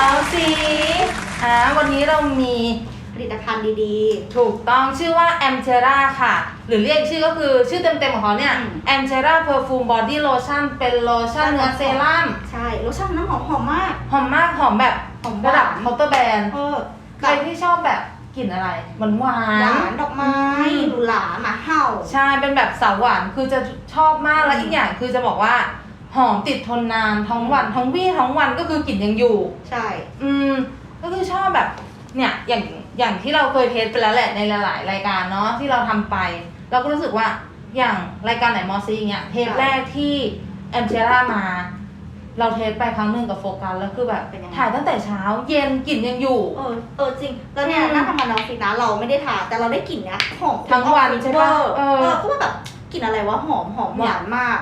มาสีอ่าวันนี้เรามีผลิตภัณฑ์ดี ถูกต้องชื่อว่า a m t e r a ค่ะ หรือเรียกชื่อก็คือชื่อเต็มๆของเขาเนี่ยอืม a m t e r a Perfume Body Lotion เป็นโลชั่นเนื้อเซรั่มๆ ใช่รสชาติน้ำหอมหอมมาก หอมมากหอมแบบหอมหวาน ระดับเคาน์เตอร์แบรนด์เออใครที่ชอบแบบกลิ่นอะไรหวานหวาหวาน นดอกไม้อืม หรูหราหมาเห่า ใช่ เป็นแบบสาวหวาน คือจะชอบมาก แล้วอืมอีกอย่างคือจะบอกว่า หอมติดทนนานทั้งวันทั้งวี่ทั้งวันก็คือกลิ่นยังอยู่ ใช่ อืม ก็คือชอบแบบ เนี่ยอย่างอย่างที่เราเคยเทสไปแล้วแหละในหลาย ๆ รายการเนาะที่เราทำไป เราก็รู้สึกว่าอย่างรายการไหนมอซีอย่างเงี้ยเทปแรกที่แอมเชล่ามา เราเทสไปครั้งหนึ่งกับโฟกัสแล้วคือแบบถ่ายตั้งแต่เช้าเย็นกลิ่นยังอยู่ เออ เออจริง แล้วเนี่ยอืมน่าทำมาน้องฟินะเราไม่ได้ทาแต่เราได้กลิ่นเนี้ยหอมทั้งวันใช่ปะเวอร์เอเอออ ก็ว่าแบบกลิ่นอะไรวะหอมหอมหวานมาก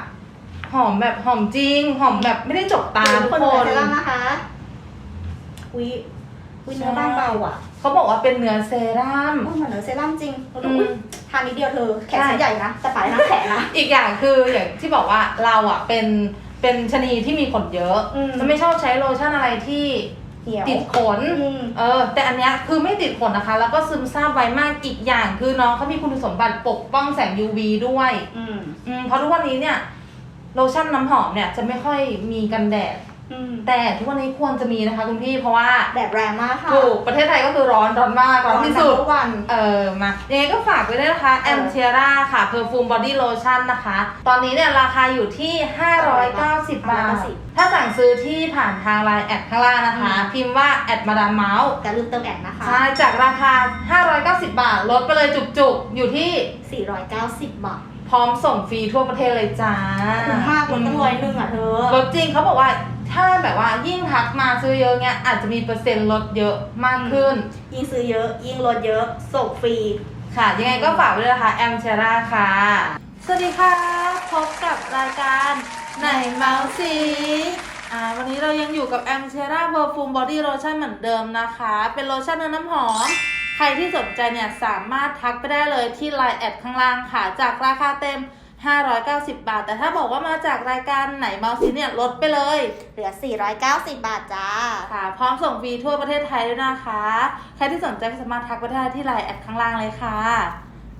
หอมแบบหอมจริง หอมแบบไม่ได้จกตาเดี๋ยวทุทุกกคนคดูนเซรั่มนะคะวิวิเนื้อบางเบาอะเขาบอกว่าเป็นเนื้อเซรั่มโอ้เหมือนเนื้อเซรั่มจริงเราอืดูมอุ๊ยทานนิดเดียวเธอแขนใช่ฉันใหญ่นะแต่ปลายน้ำแขนนะอีกอย่างคืออย่างที่บอกว่าเราอะเป็นเป็นชะนีที่มีขนเยอะอืมจะไม่ชอบใช้โลชั่นอะไรที่เหนียวติดขนอืมเออ แต่อันเนี้ยคือไม่ติดขนนะคะ แล้วก็ซึมซาบไวมากอีกอย่าง คือน้องเขามีคุณสมบัติปกป้องแสง UV ด้วย อืมอืมเพราะทุกวันนี้เนี่ย โลชั่นน้ำหอมเนี่ยจะไม่ค่อยมีกันแดด อืมแต่ทุกวันนี้ควรจะมีนะคะคุณพี่เพราะว่าแดดแรงมากค่ะถูกประเทศไทยก็คือร้อนร้อนมากร้อนที่สุด ทุกวัน เออมายังไงก็ฝากไว้ด้วยนะคะเอ a อ m t e r a ค่ะ Perfume Body Lotion นะคะ ตอนนี้เนี่ยราคาอยู่ที่ 590 บาท 590 ถ้าสั่งซื้อที่ผ่านทาง Line แอดข้างล่างนะคะ อืม พิมพ์ว่าแอดมาดามเมาส์แต่ลืมเติมแอดนะคะ ใช่จากราคา 590 บาท ลดไปเลยจุกๆ อยู่ที่ 490 บาท พร้อมส่งฟรีทั่วประเทศเลยจ้าคุ้มมากลดตั้งร้อยหนึ่งอะเธอลดจริงเขาบอกว่าถ้าแบบว่ายิ่งทักมาซื้อเยอะเงี้ยอาจจะมีเปอร์เซ็นต์ลดเยอะมากขึ้น ยิ่งซื้อเยอะ ยิ่งลดเยอะส่งฟรี ค่ะ ยังไงก็ฝากไว้ด้วยนะคะแอมเชราค่ะ สวัสดีค่ะ พบกับรายการไหนเมาส์สีอ่าวันนี้เรายังอยู่กับแอมเชราเพอร์ฟูมบอดี้โลชั่นเหมือนเดิมนะคะ เป็นโลชั่นเนื้อน้ำหอม ใครที่สนใจเนี่ยสามารถทักไปได้เลยที่ไลน์แอดข้างล่างค่ะ จากราคาเต็ม 590 บาท แต่ถ้าบอกว่ามาจากรายการไหนเมาส์สีเนี่ยลดไปเลย เหลือ 490 บาทจ้า ค่ะ พร้อมส่งฟรีทั่วประเทศไทยด้วยนะคะ ใครที่สนใจก็สามารถทักไปได้ที่ไลน์แอดข้างล่างเลยค่ะ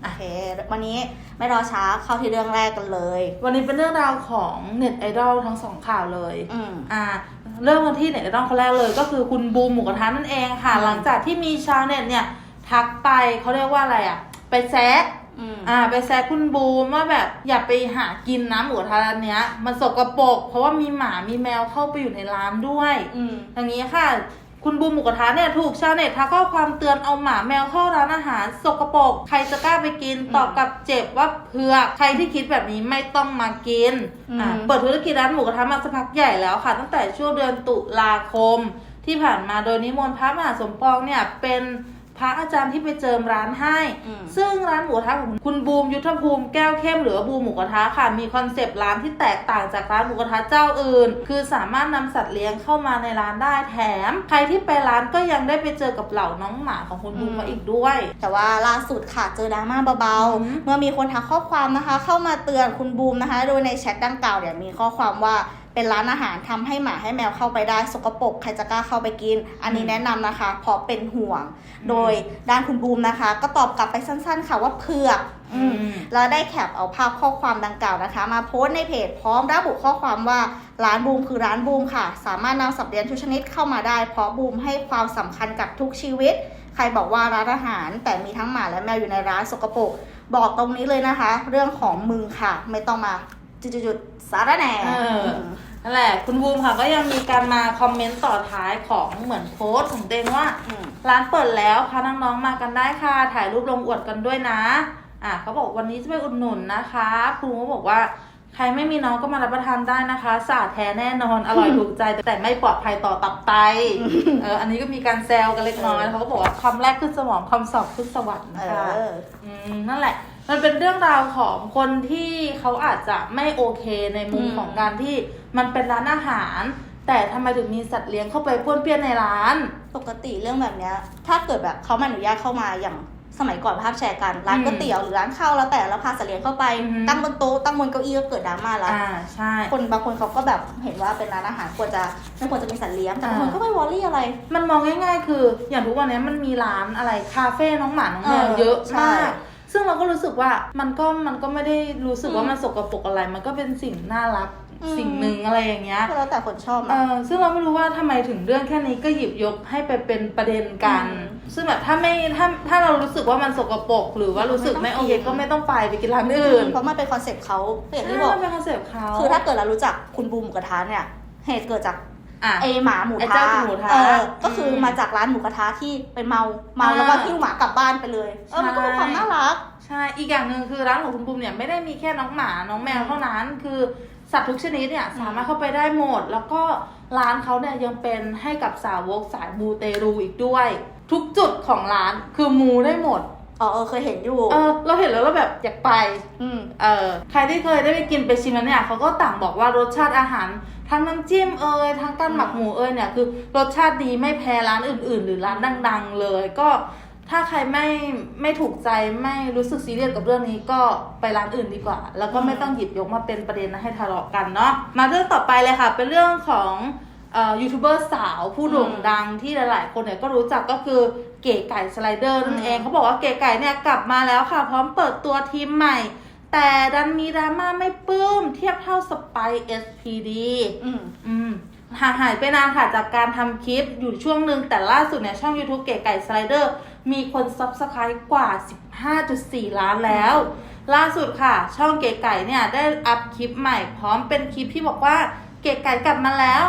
โอเค วันนี้ไม่รอช้าเข้าที่เรื่องแรกกันเลย วันนี้เป็นเรื่องราวของเน็ตไอดอลทั้งสองข่าวเลย อืม อ่าเริ่มกันที่เน็ตไอดอลคนแรกเลย ก็คือคุณบูมหมูกระทะนั่นเองค่ะ อืม หลังจากที่มีชาวเน็ตเนี่ย ทักไปเขาเรียกว่าอะไรอะ ไปแซะอืมอ่า ไปแซะคุณบูมว่าแบบอย่าไปหากินน้ำหมูกระทะร้านเนี้ย มันสกปรกเพราะว่ามีหมามีแมวเข้าไปอยู่ในร้านด้วยอืมอย่างนี้ค่ะ คุณบูมหมูกระทะเนี่ยถูกชาวเน็ตทักข้อความเตือนเอาหมาแมวเข้าร้านอาหาร สกปรกใครจะกล้าไปกินอืมตอบกลับเจ็บว่าเพื่อกใครที่คิดแบบนี้ไม่ต้องมากินอืมอ่าเปิดธุรกิจร้านหมูกระทะมาสักพักใหญ่แล้วค่ะ ตั้งแต่ช่วงเดือนตุลาคม ที่ผ่านมาโดยนิมนต์พระมหาสมปองเนี่ยเป็น พระอาจารย์ที่ไปเจิมร้านให้ อืม ซึ่งร้านหมูกระทะของคุณบูมยุทธภูมิแก้วเข้มหรือว่าบูมหมูกระทะค่ะ มีคอนเซปต์ร้านที่แตกต่างจากร้านหมูกระทะเจ้าอื่น คือสามารถนำสัตว์เลี้ยงเข้ามาในร้านได้แถม ใครที่ไปร้านก็ยังได้ไปเจอกับเหล่าน้องหมาของคุณบูมอืมมาอีกด้วย แต่ว่าล่าสุดค่ะเจอดราม่าเบาอืม ๆ เมื่อมีคนทักข้อความนะคะ เข้ามาเตือนคุณบูมนะคะ โดยในแชทดังกล่าวเนี่ยมีข้อความว่า เป็นร้านอาหารทำให้หมาให้แมวเข้าไปได้ สกปรกใครจะกล้าเข้าไปกิน อันนี้แนะนำนะคะ เพราะเป็นห่วง โดยด้านคุณบูมนะคะ ก็ตอบกลับไปสั้นๆ ค่ะว่าเผือกอืมแล้วได้แคปเอาภาพข้อความดังกล่าวนะคะ มาโพสต์ในเพจพร้อมระบุข้อความว่าร้านบูมคือร้านบูมค่ะ สามารถนำสัตว์เลี้ยงทุกชนิดเข้ามาได้ เพราะบูมให้ความสำคัญกับทุกชีวิต ใครบอกว่าร้านอาหาร แต่มีทั้งหมาและแมวอยู่ในร้านสกปรกบอกตรงนี้เลยนะคะ เรื่องของมึงค่ะ ไม่ต้องมา จุดๆๆสารแหน่เออ นั่นแหละ คุณบูมค่ะก็ยังมีการมาคอมเมนต์ต่อท้ายของเหมือนโพสต์ของเตงว่าอืมร้านเปิดแล้วพาน้องๆมากันได้ค่ะ ถ่ายรูปลงอวดกันด้วยนะ อะเขาบอกวันนี้จะไปอุดหนุนนะคะครูก็บอกว่า ใครไม่มีน้องก็มารับประทานได้นะคะสะอาดแท้แน่นอนอร่อยถูกใจ แต่ไม่ปลอดภัยต่อตับไตเอออันนี้ก็มีการแซวกันเล็กน้อยเออเขาก็บอกว่าคำแรกขึ้นสมองคำสองขึ้นสวรรค์เอนะคะ อ อืมนั่นแหละ มันเป็นเรื่องราวของคนที่เขาอาจจะไม่โอเคในมุมอืม ของการที่มันเป็นร้านอาหาร แต่ทำไมถึงมีสัตว์เลี้ยงเข้าไปป้วนเปี้ยนในร้าน ปกติเรื่องแบบเนี้ย ถ้าเกิดแบบเขาไม่อนุญาตเข้ามาอย่างสมัยก่อนภาพแชร์กัน ร้านอืมก๋วยเตี๋ยวหรือร้านข้าวแล้วแต่เราพาสัตว์เลี้ยงเข้าไป อือฮึตั้งบนโต๊ะตั้งบนเก้าอี้ก็เกิดดราม่าแล้ว อ่าใช่ คนบางคนเขาก็แบบเห็นว่าเป็นร้านอาหารควรจะไม่ควรจะมีสัตว์เลี้ยงแต่บางคนอ่า ก็ไม่วอรี่อะไร มันมองง่าย ๆ คือ อย่างทุกวันนี้มันมีร้านอะไรคาเฟ่น้องหมาน้องแมวเออเยอะใช่ มาก ซึ่งเราก็รู้สึกว่ามันก็มันก็ไม่ได้รู้สึกว่าอืมมันสกปรกอะไร มันก็เป็นสิ่งน่ารักอืมสิ่งหนึ่งอะไรอย่างเงี้ยก็แล้วแต่คนชอบเอนะอซึ่งเราไม่รู้ว่าทำไมถึงเรื่องแค่นี้ก็หยิบยกให้ไปเป็นประเด็นกันอืมซึ่งแบบถ้าไม่ถ้าถ้าเรารู้สึกว่ามันสกปรกหรือว่ารู้สึกไม่ไม่ต้โอองเคกินก็ไม่ต้องไปไปกินร้านอื่น เพราะมันเป็นคอนเซ็ปต์เขาอย่างใช่ที่บอกมันเป็นคอนเซ็ปต์เขาคือถ้าเกิดเรารู้จักคุณบูมหมูกระทะเนี่ยเหตุเกิดจาก อะไอหมาหมูไอ้ทะเจ้าหมูทะเออก็คืออมมาจากร้านหมูกระทะที่ไปเมาเมาอ่าแล้วก็หิ้วหมากลับบ้านไปเลยเออมันก็เป็นความน่ารัก ใช่อีกอย่างหนึ่งคือร้านของคุณบุมเนี่ยไม่ได้มีแค่น้องหมาน้องแมวเท่านั้นคือสัตว์ทุกชนิดเนี่ยสามารถเข้าไปได้หมด แล้วก็ร้านเขาเนี่ยยังเป็นให้กับสาวกสายมูเตรูอีกด้วย ทุกจุดของร้านคือมูได้หมด อ๋อเออเคยเห็นอยู่ เออเราเห็นแล้วเราแบบอยากไป อืมเออใครที่เคยได้ไปกินไปชิมแล้วเนี่ยเขาก็ต่างบอกว่ารสชาติอาหารทั้งน้ำจิ้มเอ่ยทั้งการหมักหมูเอ่ยเนี่ยคือรสชาติดีไม่แพ้ร้านอื่น ๆ หรือร้านดัง ๆ เลย ก็ถ้าใครไม่ไม่ถูกใจไม่รู้สึกซีเรียสกับเรื่องนี้ก็ไปร้านอื่นดีกว่า แล้วก็ไม่ต้องหยิบยกมาเป็นประเด็นให้ทะเลาะกันเนาะมาเรื่องต่อไปเลยค่ะ เป็นเรื่องของเอ่อ ยูทูบเบอร์สาวผู้โด่งดังที่หลาย ๆ คนเนี่ยก็รู้จักก็คือเก๋ไก่สไลเดอร์นั่นเองอืมเขาบอกว่าเก๋ไก่เนี่ยกลับมาแล้วค่ะ พร้อมเปิดตัวทีมใหม่ แต่ดันมีดราม่าไม่ปลื้มเทียบเท่าสไป SPD อืมอืมห่างหายไปนานค่ะจากการทำคลิปอยู่ช่วงหนึ่งแต่ล่าสุดเนี่ยช่อง YouTube เก๋ไก่สไลเดอร์มีคนซับสไครต์กว่า 15.4 ล้านแล้ว ล่าสุดค่ะ ช่องเก๋ไก่เนี่ยได้อัพคลิปใหม่พร้อมเป็นคลิปที่บอกว่าเก๋ไก่กลับมาแล้ว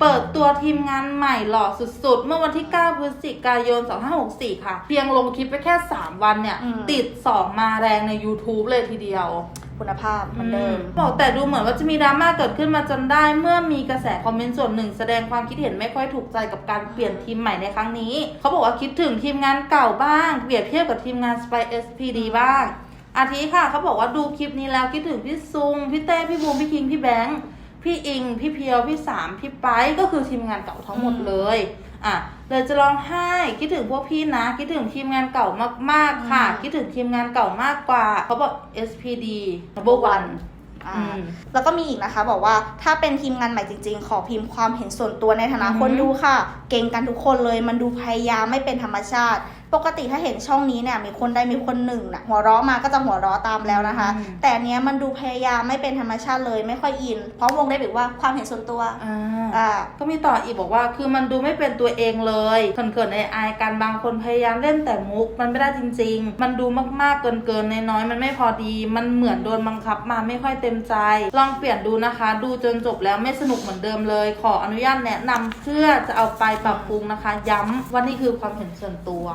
เปิดตัวทีมงานใหม่หล่อสุดๆ เมื่อวันที่ 9 พฤศจิกายน 2564 ค่ะ เพียงลงคลิปไปแค่ 3 วันเนี่ย อืม ติด 2 มาแรงใน YouTube เลยทีเดียว คุณภาพเหมือนเดิม บอกแต่ดูเหมือนว่าจะมีดราม่าเกิดขึ้นมาจนได้ เมื่อมีกระแสคอมเมนต์ส่วนหนึ่งแสดงความคิดเห็นไม่ค่อยถูกใจกับการเปลี่ยนทีมใหม่ในครั้งนี้ เขาบอกว่าคิดถึงทีมงานเก่าบ้าง เปรียบเทียบกับทีมงาน Spy SPD บ้าง อาทิค่ะเขาบอกว่าดูคลิปนี้แล้วคิดถึงพี่ซุงพี่เต้พี่บูมพี่คิงพี่แบงค์ พี่อิง พี่เพียวพี่สามพี่ไปก็คือทีมงานเก่าทั้งหมดเลยอะเลยจะร้องไห้คิดถึงพวกพี่นะ คิดถึงทีมงานเก่ามากๆค่ะอืมคิดถึงทีมงานเก่ามากกว่า เขาบอก SPD number one อ่าอืมแล้วก็มีอีกนะคะ บอกว่าถ้าเป็นทีมงานใหม่จริง ๆ ขอพิมพ์ความเห็นส่วนตัวในฐานะอือฮึคนดูค่ะ เก่งกันทุกคนเลยมันดูพยายามไม่เป็นธรรมชาติ ปกติถ้าเห็นช่องนี้เนี่ยมีคนใดมีคนหนึ่งนะหัวเราะมาก็จะหัวเราะตามแล้วนะคะอืมแต่อันเนี้ยมันดูพยายามไม่เป็นธรรมชาติเลยไม่ค่อยอิน เพราะวงได้บอกว่าความเห็นส่วนตัวอ่าอ่าก็มีต่ออีกบอกว่าคือมันดูไม่เป็นตัวเองเลยเขินๆในอายกันบางคนพยายามเล่นแต่มุก มันไม่ได้จริง ๆ มันดูมากๆเกินเกินๆน้อยๆมันไม่พอดี มันเหมือนโดนบังคับมาไม่ค่อยเต็มใจ ลองเปลี่ยนดูนะคะ ดูจนจบแล้วไม่สนุกเหมือนเดิมเลย ขออนุญาตแนะนำเพื่อจะเอาไปปรับปรุงนะคะ ย้ำว่านี่คือความเห็นส่วนตัว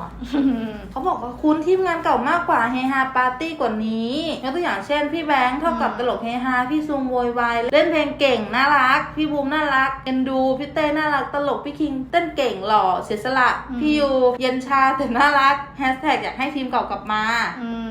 เขาบอกว่าคุณทีมงานเก่ามากกว่าเฮฮาปาร์ตี้กว่านี้ยกตัวอย่างเช่น พี่แบงค์เท่ากับตลกเฮฮาพี่ซูมโวยวายเล่นเพลงเก่งน่ารัก พี่บูมน่ารักเอ็นดูพี่เต้น่ารักตลกพี่คิงเต้นเก่งหล่อเสียสละพี่ยูเย็นชาแต่น่ารักแฮชแท็กอยากให้ทีมเก่ากลับมา อืมอ่า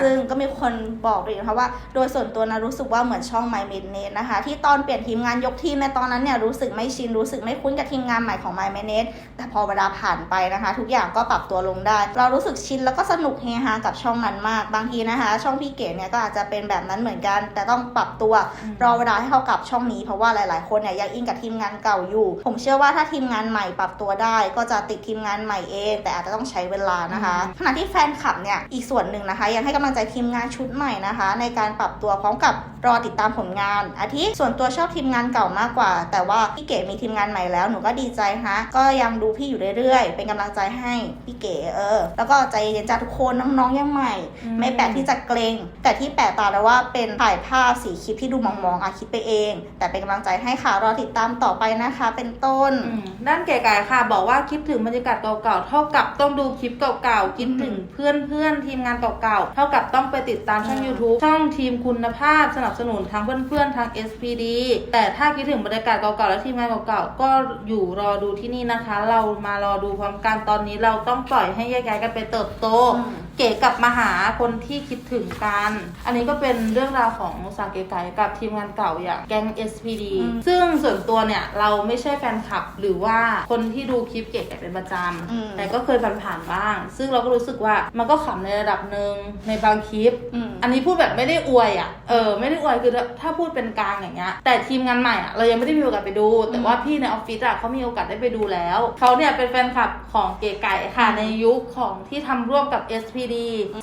ซึ่งก็มีคนบอกด้วยนะคะว่า โดยส่วนตัวนะรู้สึกว่าเหมือนช่อง My m a d n e t นะคะ ที่ตอนเปลี่ยนทีมงานยกทีมในตอนนั้นเนี่ยรู้สึกไม่ชิน รู้สึกไม่คุ้นกับทีมงานใหม่ของ My m a d n e t แต่พอเวลาผ่านไปนะคะ ทุกอย่างก็ปรับตัวลงได้ เรารู้สึกชินแล้วก็สนุกเฮฮากับช่องนั้นมาก บางทีนะคะ ช่องพี่เก๋เนี่ยก็อาจจะเป็นแบบนั้นเหมือนกัน แต่ต้องปรับตัวอืมรอเวลาให้เข้ากับช่องนี้เพราะว่าหลาย ๆ คนเนี่ยยังอินกับทีมงานเก่าอยู่ ผมเชื่อว่าถ้าทีมงานใหม่ปรับตัวได้ ก็จะติดทีมงานใหม่เอง แต่อาจจะต้องใช้เวลานะคะขณะที่แฟนคลับเนี่ยอีกส่วนหนึ่งนะคะยังให้กำลังใจทีมงานชุดใหม่นะคะ ในการปรับตัวพร้อมกับรอติดตามผลงาน อาทิส่วนตัวชอบทีมงานเก่ามากกว่า แต่ว่าพี่เก๋มีทีมงานใหม่แล้วหนูก็ดีใจฮะก็ยังดูพี่อยู่เรื่อยๆ เป็นกำลังใจให้พี่เก๋เออ แล้วก็ใจเย็นจ้าทุกคนน้องๆยังใหม่อืมไม่แปลกที่จะเกรงแต่ที่แปลกตาแล้วว่าเป็นถ่ายภาพสีคลิปที่ดูมองๆอะคิดไปเอง แต่เป็นกำลังใจให้ค่ะรอติดตามต่อไปนะคะ เป็นต้นอืมด้านเก๋ไก่ค่ะ บอกว่าคิดถึงบรรยากาศเก่าๆเท่ากับต้องดูคลิปเก่าๆคิดถึงเพื่อนๆทีมงานเก่าๆเท่ากับต้องไปติดตามช่องอืม YouTube ช่องทีมคุณภาพสนับสนุนทั้งเพื่อนๆทาง SPD แต่ถ้าคิดถึงบรรยากาศเก่าๆและทีมงานเก่าๆก็อยู่รอดูที่นี่นะคะ เรามารอดูพร้อมกันตอนนี้เราต้องปล่อยให้แยกย้ายกันไปเติบโตอืม เก๋กลับมาหาคนที่คิดถึงกัน อันนี้ก็เป็นเรื่องราวของสาวเก๋ไก่กับทีมงานเก่าอย่างแก๊ง SPD อืมซึ่งส่วนตัวเนี่ย เราไม่ใช่แฟนคลับหรือว่าคนที่ดูคลิปเก๋ไก่เป็นประจอืมำแต่ก็เคยผ่านๆบ้าง ซึ่งเราก็รู้สึกว่ามันก็ขำในระดับหนึ่งในบางคลิปอืมอันนี้พูดแบบไม่ได้อวยอะ เออ ไม่ได้อวยคือถ้าพูดเป็นกลางอย่างเงี้ย แต่ทีมงานใหม่อะเรายังไม่ได้มีโอกาสไปดู แต่ว่าพี่ในออฟฟิศอะเขามีโอกาสได้ไปดูแล้ว เขาเนี่ยเป็นแฟนคลับของเก๋ไก่ค่ะในยุคของที่ทำร่วมกับ SPD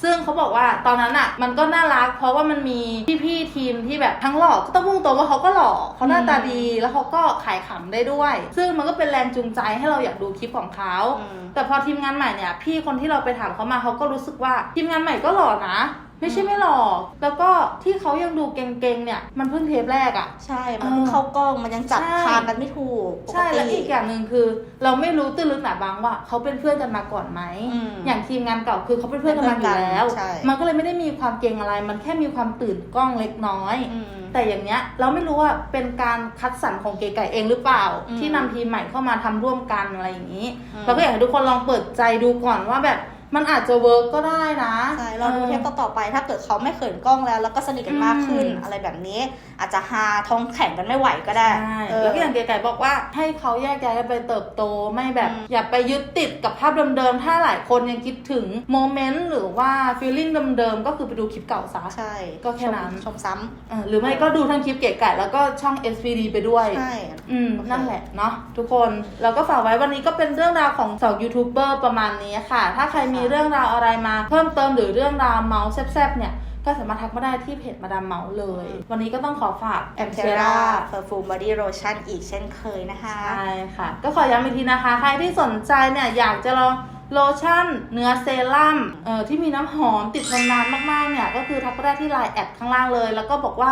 ซึ่งเขาบอกว่าตอนนั้นอะมันก็น่ารัก เพราะว่ามันมีพี่ๆทีมที่แบบทั้งหล่อก็ต้องพูดตรงว่าเขาก็หล่อเขาหน้าตาดีแล้วเขาก็ขายขำได้ด้วย ซึ่งมันก็เป็นแรงจูงใจให้เราอยากดูคลิปของเขาอืมแต่พอทีมงานใหม่เนี่ยพี่คนที่เราไปถามเขามาเขาก็รู้สึกว่าทีมงานใหม่ก็หล่อนะ ไม่ใช่ไม่หล่อแล้วก็ที่เขายังดูเก่งๆเนี่ย มันเพิ่งเทปแรกอะ่ะ ใช่ มันเพิ่งเข้ากล้องมันยังจับใช่ ทางกันไม่ถูกปใช่ติ แล้วอีกอย่างหนึ่งคือ เราไม่รู้ตื้นลึกหนาบางว่าเขาเป็นเพื่อนกันมาก่อนไหมอืมอย่างทีมงานเก่าคือเขาเป็นเพื่อนกันมาอยู่แล้ว ใช่ มันก็เลยไม่ได้มีความเก่งอะไร มันแค่มีความตื่นกล้องเล็กน้อย อืม แต่อย่างเนี้ยเราไม่รู้ว่าเป็นการคัดสรรของเก๋ไก่เองหรือเปล่า อืมที่นำทีมใหม่เข้ามาทำร่วมกันอะไรอย่างนี้ อืม เราก็อยากให้ทุกคนลองเปิดใจดูก่อนว่าแบบ มันอาจจะเวิร์กก็ได้นะใช่เราดูออเทปต่อๆไป ถ้าเกิดเขาไม่เขินกล้องแล้ว แล้วก็สนิทกันมากขึ้นอืมอะไรแบบนี้ อาจจะหาท้องแข่งกันไม่ไหวก็ได้ใช่เออแล้วก็อย่างเก๋ไก่บอกว่าให้เขาแยกย้ายกันไปเติบโตไม่แบบอืมอย่าไปยึดติดกับภาพเดิมๆถ้าหลายคนยังคิดถึงโมเมนต์หรือว่าฟีลลิ่งเดิมๆก็คือไปดูคลิปเก่าซะใช่ก็แค่นั้นชมชมซ้ำเออหรือไม่ก็ดูทั้งคลิปเก๋ไก่แล้วก็ช่อง SPD ไปด้วยใช่อืมโอเคนั่นแหละเนาะทุกคนแล้วก็ฝากไว้วันนี้ก็เป็นเรื่องราวของสองยูทูบเบอร์ประมาณนี้ค่ะ ถ้าใครมีเรื่องราวอะไรมาเพิ่มเติมหรือเรื่องราวเมาส์แซ่บๆเนี่ยก็สามารถทักมาได้ที่เพจมาดามเมาส์เลย วันนี้ก็ต้องขอฝากแอมเทราเพอร์ฟูมบอดี้โลชั่นอีกเช่นเคยนะคะ ใช่ค่ะ ก็ขอย้ำอีกทีนะคะ ใครที่สนใจเนี่ยอยากจะลองโลชั่นเนื้อเซรั่มเอ่อที่มีน้ำหอมติดทนนานมากๆเนี่ย ก็คือทักไปได้ที่ไลน์แอดข้างล่างเลย แล้วก็บอกว่า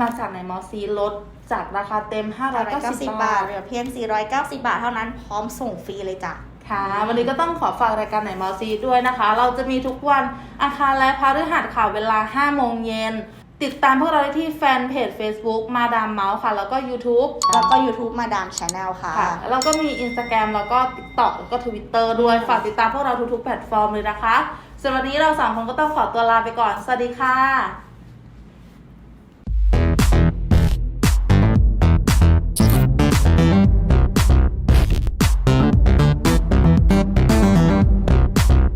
มาจากไหนมอซีลดจากราคาเต็ม 590 590บาบาททเหลือเพียง 490 บาทเท่านั้นพร้อมส่งฟรีเลยจ้ะ ค่ะ วันนี้ก็ต้องขอฝากรายการไหนมอซีด้วยนะคะ เราจะมีทุกวันอังคารและพฤหัสค่ะเวลา 5 โมงเย็น ติดตามพวกเราได้ที่แฟนเพจ Facebook มาดามเมาส์ค่ะ แล้วก็ YouTube แล้วก็ YouTube มาดามชาแนลค่ะ ค่ะ แล้วก็มี Instagram แล้วก็ TikTok แล้วก็ Twitter ด้วย ฝากติดตามพวกเราทุกๆแพลตฟอร์มเลยนะคะสำหรับวันนี้เราสามคนก็ต้องขอตัวลาไปก่อน สวัสดีค่ะ